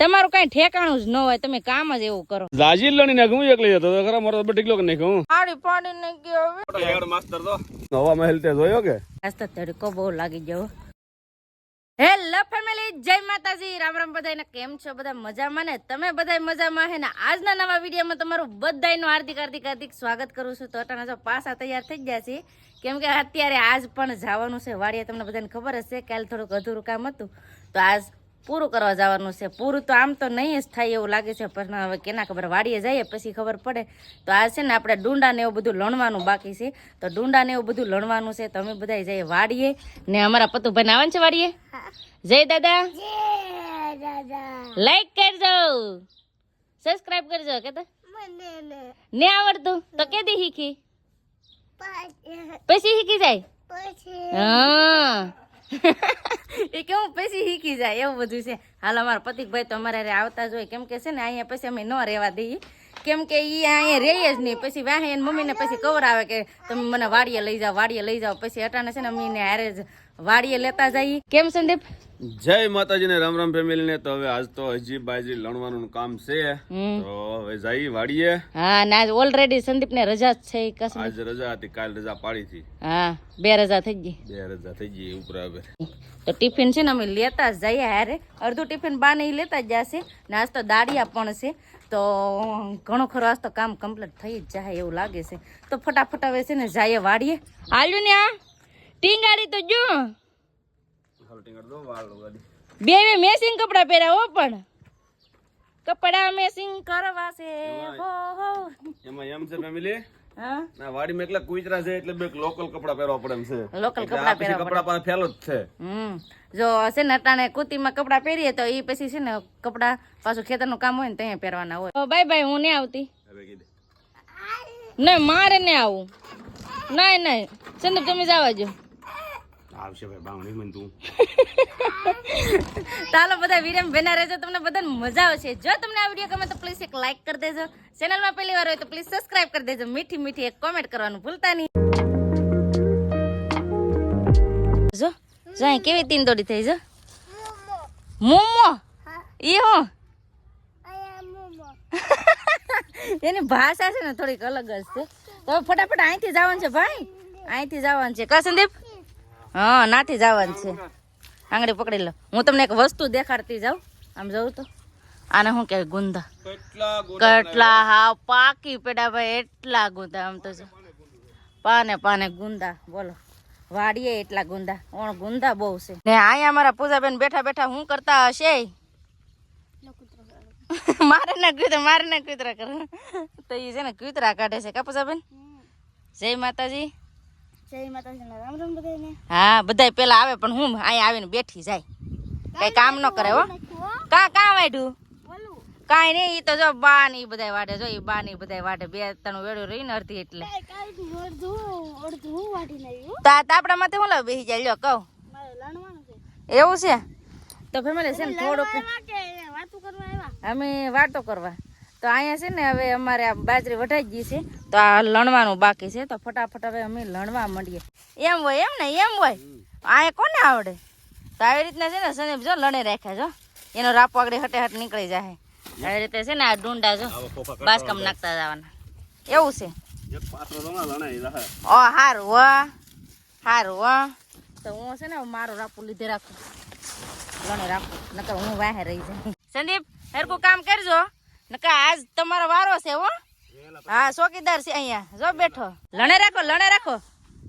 તમારું કઈ ઠેકાણું જ ન હોય તમે કામ જ એવું કરો. જાજી લણી નાખું હું એકલી જતો તો ખરા મારો તો ટીકલો નાખ્યો પાડી પાડીને ગયો હવે. હેડ માસ્તર તો. નવા મહેલ તે જોયો કે? આજ તડકો બહુ લાગી ગયો. હેલો ફેમિલી જય માતાજી. રામ રામ બધાને કેમ છો? બધા મજામાં ને? તમે બધા મજામાં હે ને? આજના નવા વિડીયોમાં તમારું બધાનું હાર્દિક હાર્દિક હાર્દિક સ્વાગત કરું છું. તો અટાણા જો પાસા તૈયાર થઈ ગયા છે. કેમ કે અત્યારે આજ પણ જવાનું છે. વાડીએ તમને બધાને ખબર હશે છે કાલે થોડુંક અધૂરું કામ હતું. તો આજ પૂરું કરવા જવાનું છે. પૂરું તો આમ તો નહીં જ થાય એવું લાગે છે પણ હવે કેના ખબર વાડીએ જઈએ પછી ખબર પડે. તો આ છે ને આપણે ડુંડાને એવું બધું લણવાનું બાકી છે. તો ડુંડાને એવું બધું લણવાનું છે. તો અમે બધા જઈએ વાડીએ ને અમારા પતુભાઈ આવવાનું છે વાડીએ? જય દાદા. લાઈક કરજો. સબસ્ક્રાઇબ કરજો કે તો? ને. આવડતું? તો કેદી શીખી? પછી. શીખી જાય? હા. એ કેવું? પછી શીખી જાય એવું બધું છે. હાલ અમારા પતિકભાઈ તો અમારે આવતા જ હોય. કેમ કે છે ને, અહીંયા પછી અમે ન રહેવા દઈએ. કેમ કે એ અહીંયા રહીએ જ નહીં. પછી વાહે મમ્મીને પછી કવર આવે કે, તમે મને વાડીએ લઈ જાઓ, વાડીએ લઈ જાઓ. પછી અટાણે છે ને અમીને હારે જ વાડીએ લેતા જઈએ. કેમ સંદીપ? જય માતાજી ને રામ રામ ફેમિલી ને તો હવે આજ તો હજી બાજી લણવાનું કામ છે. હમ. તો હવે જઈ વાડીએ. હા ના ઓલરેડી સંદીપ ને રજા જ છે કસમ આજ રજા હતી કાલ રજા પાડી હતી હા બે રજા થઈ ગઈ. બે રજા થઈ ગઈ ઉપર હવે. તો ટિફિન છે ને અમે લેતા જ જઈએ હારે. અડધું ટિફિન બાને ઈ લેતા જ જશે. ને આજ તો દાડિયા પણ છે. તો ઘણો ખરો આજ તો કામ કમ્પ્લીટ થઈ જ જાય એવું લાગે છે. તો ફટાફટ હવે છે ને જઈએ વાડીએ. હાલ્યું ને આ? ટીંગાડી તો જો. બે બે મેસિંગ કપડા પહેરા હો પણ. કપડા મેસિંગ કરવા છે. હો હો. એમાં એમ છે ફેમિલી હા? ના વાડીમાં એકલા કુઈચરા છે એટલે બે લોકલ કપડા પહેરવા પડે એમ છે. લોકલ કપડા પહેરવા કપડા પાસે ફેલો જ છે. હમ. જો છે ને અટાણે કુતીમાં કપડાં પહેરીએ તો એ પછી છે ને કપડા પાછું ખેતરનું કામ હોય ને ત્યાં પહેરવાના હોય. બાય બાય હું નહીં આવતી. ના નહીં મારે ને આવું નહીં નહીં. સંદીપ તમે જવા જો. આવશે ભાઈ બાવણી મન તું. ચાલો બધા વિરમ બેના રહેજો, તમને બધાને મજા આવશે. જો તમને આ વીડિયો ગમે તો પ્લીઝ એક લાઈક કરી દેજો. ચેનલમાં પહેલી વાર હોય તો પ્લીઝ સબસ્ક્રાઇબ કરી દેજો. મીઠી મીઠી એક કોમેન્ટ કરવાનું ભૂલતા નહીં. જો જો, અહીં કેવી તીન દોડી થઈ, જો. મોમો. ઈ હું. એની ભાષા છે ને થોડીક અલગ જ છે. તો ફટાફટ અહીંથી જવાનું છે ભાઈ. અહીંથી જવાનું છે. કા સંદીપ હા નાથી જવાનું છે. આંગળી પકડી લો. હું તમને એક વસ્તુ દેખાડતી જાઉં. આમ જવું તો. આને શું કહેવાય? ગુંદા. કેટલા કેટલા? હા પાકી પેડા ભાઈ એટલા ગુંદા. આમ તો જો. પાને પાને ગુંદા. બોલો. વાડીએ એટલા ગુંદા. ઓણ ગુંદા બહુ છે. ને અહીંયા અમારા પૂજાબેન બેઠા બેઠા હું કરતા હશે? મારે ને કૂતરા મારે ને કૂતરા કરે તો એ છે ને કૂતરા કાઢે છે કા પૂજાબેન? જય માતાજી. હા બધાય પેલા આવે પણ હું અહીંયા આવીને બેઠી જાય. કઈ કામ ન કરે હો. કા કામ વાઢ્યું? બોલું. કાંઈ નહીં ઈ તો જો બા ને બધા બધાય વાઢે જો ઈ બા ને બધા બધાય વાઢે. બે ત્રણ વેડું અડધી એટલે. કાંઈ અડધું આવ્યું તા તાપડા માથે હું. લાવ બેસી જાય? લ્યો કહું. મારે લણવાનું છે. એવું છે? તો ફેમિલી છે ને થોડુંક એવા કે વાતું કરવા આવ્યા? અમે વાતો કરવા. તો અહીંયા છે ને હવે અમારે આ બાજરી વઢાઈ ગઈ છે. તો આ લણવાનું બાકી છે. તો ફટાફટ હવે અમે લણવા માંડીએ. એમ હોય એમ ને એમ હોય. અહીંયા કોને આવડે? તો આવી રીતના છે ને સંદીપ જો લણે રાખ્યા જો એનો રાપો આગળ હટે હટ નીકળી જાય. આવી રીતે છે ને આ ડુંડા જો બાસકમ નાખતા જવાના. એવું છે. ઓ હારું વાહ હારું વાહ તો હું છે ને મારું રાપું લીધે રાખું. લણે રાખું. નકર હું વાહે રહી જાય. સંદીપ હરકું કામ કરજો. નકર આજ તમારો વારો છે હો. હા, ચોકીદાર છે અહીંયા. જો બેઠો. લણે રાખો લણે રાખો.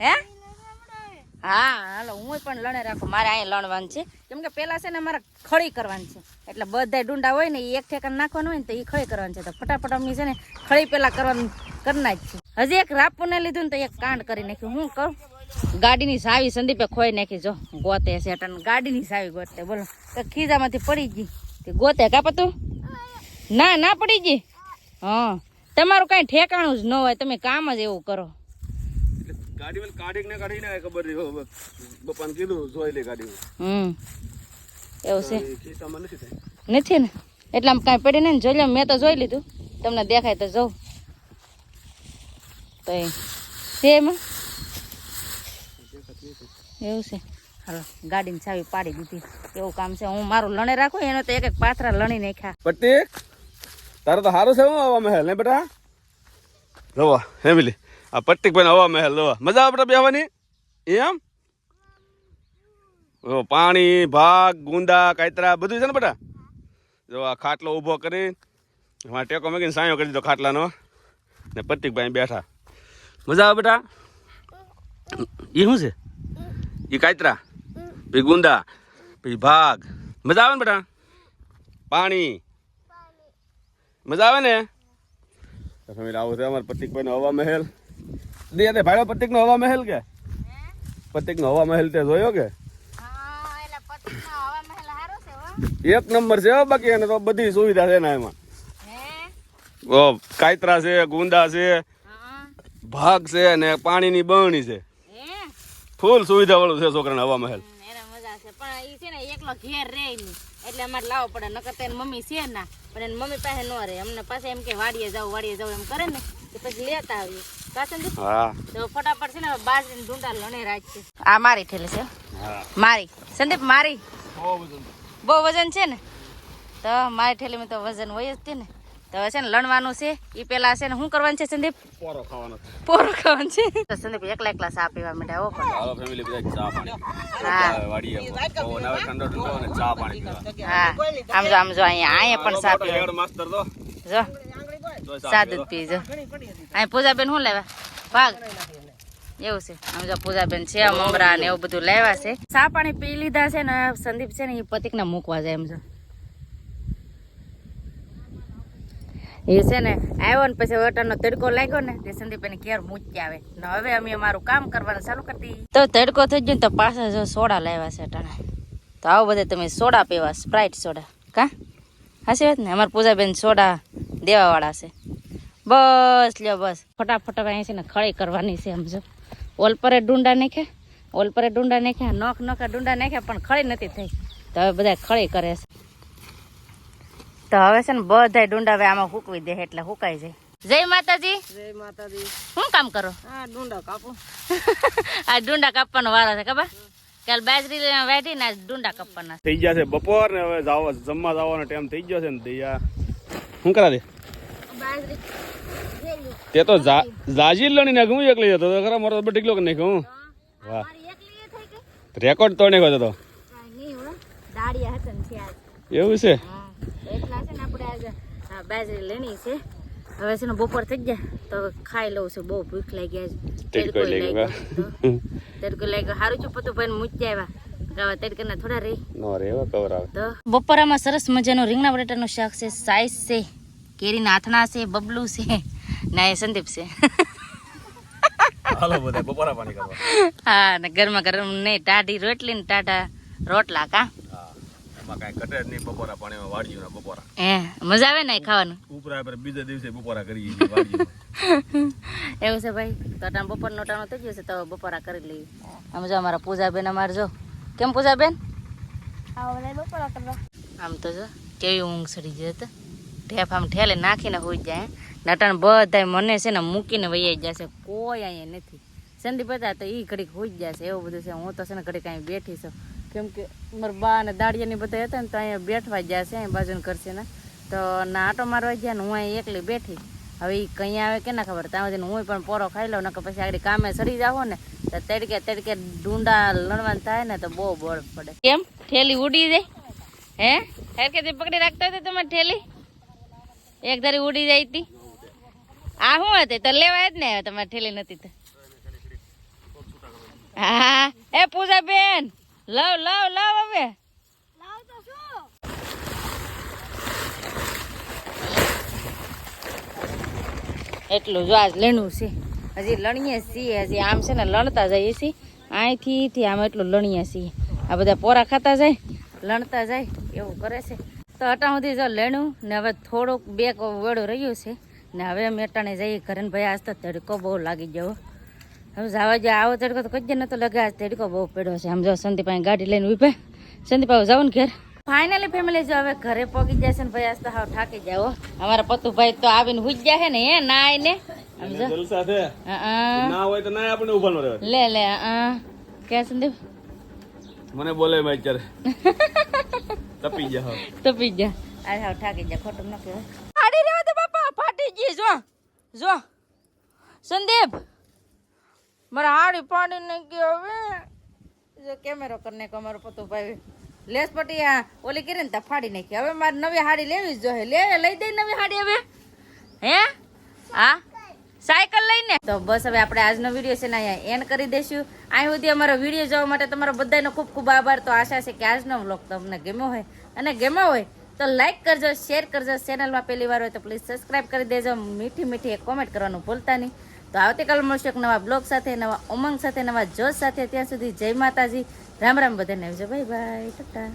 હે? હા, હાલો હું પણ લણે રાખો. મારે અહીંયા લણવાનું છે. કેમ કે પેલા છે ને મારે ખળી કરવાની છે. એટલે બધા ડુંડા હોય ને એ એક ઠેકાણ નાખવાનું હોય ને તો એ ખળી કરવાની છે. તો ફટાફટ અમની છે ને ખળી પેલા કરવાની કરના જ છે હજી એક રાપુને લીધું ને તો એક કાંડ કરી નાખ્યું. હું કહું? ગાડીની સાવી સંદીપે ખોઈ નાખી. જો, ગોતે છે ગાડીની સાવી ગોતે. બોલો, તો ખીજામાંથી પડી ગઈ. ગોતે કાપતું ના ના પડી ગઈ? હા. તમારું કાંઈ ઠેકાણું જ ન હોય તમે કામ જ એવું કરો. ગાડી મેં કાઢી ને કાઢી ને ખબર નહીં બપાને કીધું જોઈ લે ગાડી હમ. એવું છે. નથી ને? એટલે આમ કાંઈ પડી ને જોઈ લો મેં તો જોઈ લીધું. તમને દેખાય તો જવું તો એ એવું છે. હાલો ગાડીની ચાવી પાડી દીધી. એવું કામ છે. હું મારું લણે રાખું એનો તો એક એક પાથરા લણી નાખ્યા. તારે તો સારું છે હું, હવા મહેલ ને બેટા? રવા, ફેમિલી, આ પટ્ટીક ભાઈ હવા મહેલ જોવા મજા આવે બેટા બેહવાની? એમ? પાણી, ભાગ, ગુંદા, કાયતરા, બધું છે ને બેટા? જો આ ખાટલો ઊભો કરી, એમાં ટેકો મૂકીને સાયો કરી દીધો ખાટલાનો. ને પટ્ટીકભાઈ બેઠા. મજા આવે બેટા? એ શું છે? એ કાયતરા પછી ગુંદા પછી ભાગ. મજા આવે ને બેટા? પાણી મજા આવે ને? તમે ફેમિલી આવું છે અમારે પતિકભાઈ નો હવા મહેલ. દે દે ભાઈઓ પતિક નો હવા મહેલ કે? પતિક નો હવા મહેલ તે જોયો કે? એક નંબર છે હો બાકી એને તો બધી સુવિધા છે ને એમાં ઓ કાયતરા છે ગુંદા છે ભાગ છે ને પાણીની બરણી છે. ફૂલ સુવિધા વાળું છે છોકરાને હવા મહેલ. મજા છે. પણ એ છે ને એકલો ઘેર રહે નહીં. એટલે અમારે લાવવો પડે નકર તો એની મમ્મી છે ના પણ એની મમ્મી પાસે ન રહે. અમને પાસે એમ કે વાડીએ જાવ વાડીએ જાવ એમ કરે ને તો પછી લેતા આવીએ. કાસંદી તો ફટાફટ છે ને બાજરીની ડુંડા લણે રાખશે આ મારી ઠેલી છે મારી. સંદીપ મારી? બહુ બહુ વજન છે ને? તો મારી ઠેલીમાં તો વજન હોય જ તે ને. તો હવે છે ને લણવાનું છે. એ પેલા છે ને શું કરવાનું છે સંદીપ? પોરો ખાવાનો પોરો ખાવાનું છે. તો સંદીપ એકલા એકલા ચા પીવા માંડ્યા હો પણ. હાલો ફેમિલી બધા ચા પાણી. હા. વાડીએ પવન આવે ઠંડો ઠંડો અને ચા પાણી પીવા. હા. આમ જો આમ જો અહીંયા અહીંયા પણ ચા પીવા. માસ્તર તો. જો. ચા દૂધ પી જો. અહીં પૂજાબેન શું લેવા? ભાગ. એવું છે. આમ જો પૂજાબેન છે મમરા ને એવું બધું લેવા છે. ચા પાણી પી લીધા છે ને સંદીપ છે ને એ પતિકને મૂકવા જાય એમ જો. એ છે ને, આવ્યો ને પછી વટાનો તડકો લાગ્યો ને, તે સંદીપભાઈ ઘેર મૂકી આવે. ને હવે અમે અમારું કામ કરવાનું ચાલુ કરી દઈએ. તો તડકો થઈ ગયો ને તો પાછા જો સોડા લાવ્યા છે અટાણે. તો આવો બધે તમે સોડા પીવા સ્પ્રાઇટ સોડા. કા? હશે વાત ને? અમારા પૂજાબેન સોડા દેવાવાળા છે. બસ લ્યો બસ. ફટાફટ હવે અહીં છે ને ખળી કરવાની છે સમજો ઓલ પરે ડુંડા નાખ્યા, ઓલ પરે ડુંડા નાખ્યા, નખ નખા ડુંડા નાખ્યા, પણ ખળી નથી થઈ. તો હવે બધા ખળી કરે છે. તો હવે છે ને બધા ડુંડા હવે આમાં હુકવી દે એટલે હુકાઈ જાય. જય માતાજી. જય માતાજી. શું કામ કરો? આ ડુંડા કાપો. આ ડુંડા કાપવાનો વારો છે ખબર? કાલ બાજરી વાઢી ને ડુંડા કાપવાના થઈ ગયા છે બપોર ને હવે જાવ જમવા જવાનો ટાઈમ થઈ ગયો છે ને દયા. શું કરા દે? તે તો જાજી લણી નાખ હું એકલી જતો તો ખરા મારો બધી ટીકલો નહીં નાખ્યો હું વાહ. રેકોર્ડ એકલી એ રેકોર્ડ તો એવું છે? એટલા છે ને આપણે આજે બાજરી લેણી છે. હવે છે ને બપોર થઈ ગયા તો ખાઈ લઉં છું. બહુ ભૂખ લાગી આજે. તડકો લાગ્યો તડકો લાગ્યો. સારું છું પતું ભાઈ મૂકી આવ્યા. ગાવા તડકાના થોડા રહી. નો રે એવા તો બપોરામાં સરસ મજાનું રીંગણા બટાટાનું શાક છે સાઈઝ છે કેરીના આથણા છે બબલું છે ના એ સંદીપ છે. હાલો બધા બપોરા પાણી કરવા. હા ને ગરમા ગરમ નહીં ટાઢી રોટલી ને ટાઢા રોટલા કા. એમાં કાંઈ ઘટે જ નહીં બપોરા પાણીમાં વાડીયું બપોરા. હે મજા આવે ને ખાવાનું? ઉપરા પર બીજા દિવસે બપોરા કરી વાડીયું એવું છે ભાઈ? તો બપોરનો ટાણો થઈ ગયો છે તો બપોરા કરી લઈએ. આમ જો અમારા પૂજાબેન અમારે જો. કેમ પૂજાબેન? આવો બધા બપોરા કરવા. આમ તો જો કેવી ઊંઘ સડી ગયો તો ઢેફ આમ ઠેલે નાખીને હોઈ જાય નટણ બધાય મને છે ને મૂકીને વૈયા જશે કોઈ અહીંયા નથી. સંદીપ હતા તો એ ઘડીક હોઈ જશે એવું બધું છે. હું તો છે ને ઘડીક અહીં બેઠી છું. કેમ કે મારા બા અને દાડિયાની બધા હતા ને તો અહીંયા બેઠવા ગયા છે અહીં બાજુને કરશે ને. તો ના આટો મારવા ગયા ને હું અહીં એકલી બેઠી. હવે એ કઈ આવે કે ના ખબર. ત્યાં સુધી હું પણ પોરો ખાઈ લઉં, નકર પછી આગળ કામે સડી જાવ ને, તો તડકે તડકે ડુંડા લડવાનું થાય ને તો બહુ બળ પડે. કેમ? ઠેલી ઉડી જાય? હે? હરકેથી પકડી રાખતા હતા તમે ઠેલી? એક ધારી ઉડી જાય હતી આ શું હતી? તો લેવાય જ ને તમારી ઠેલી નથી હા એ પૂજા બેન લવ લાવ લાવ હવે. લાવ તો શું એટલું જો આજ લેણું છે. હજી લણીએ છીએ હજી આમ છે ને લણતા જઈએ છીએ. અહીંથી થી આમ એટલું લણીએ છીએ. આ બધા પોરા ખાતા જાય લણતા જાય એવું કરે છે. તો અટા સુધી જો લેણું ને હવે થોડુંક બે વેળું રહ્યું છે. ને હવે અમે અટાણે જઈએ ઘરે ભાઈ આજ તો તડકો બહુ લાગી ગયો. હવે જવા જે આવો તડકો તો કઈ નતો લગે તડકો બહુ પડ્યો છે. આમ જો સંદીપ અહીં ગાડી લઈને ઉભે સંદીપ આવો જાવ ને ઘેર. ફાઇનલી ફેમિલી જો હવે ઘરે પહોંચી જશે ને ભાઈ આજ તો હાવ થાકી જાવ અમારા પતુભાઈ તો આવીને હુઈ ગયા છે ને હે નાય ને. સમજો જલસા છે ના હોય તો ના આપણે ઊભા ન રહેવાય. લે લે હા કે સંદીપ? મને બોલે મેં અત્યારે. તપી જા તપી જા આ હાવ ઠાકી જા ખોટું ન કહેવાય. ફાડી રહ્યો તો બાપા ફાટી ગઈ જો જો. સંદીપ! મારા હાડી ફાડી ગયો હવે. કેમેરો કરી નાખ્યો મારો પતો ભાઈ. લેસ પટી આ ઓલી કરીને તા ફાડી નાખી. હવે મારે નવી હાડી લેવી જ જોઈએ. લે લઈ દઈ નવી હાડી હવે. હે? હા? સાયકલ લઈને? તો બસ હવે આપણે આજનો વીડિયો છે ને અહીંયા એન્ડ કરી દઈશું. અહીં સુધી અમારો વીડિયો જોવા માટે તમારો બધાનો ખૂબ ખૂબ આભાર. તો આશા છે કે આજનો વ્લોગ તમને ગમ્યો હોય. અને ગમ્યો હોય તો લાઈક કરજો શેર કરજો. ચેનલમાં પહેલી વાર હોય તો પ્લીઝ સબસ્ક્રાઇબ કરી દેજો. મીઠી મીઠી એક કોમેન્ટ કરવાનું ભૂલતા નહીં. તો આવતીકાલ મળશે એક નવા બ્લોગ સાથે, નવા ઉમંગ સાથે, નવા જોશ સાથે. ત્યાં સુધી જય માતાજી. રામ રામ બધાને આવજો. Bye bye. ટાટા.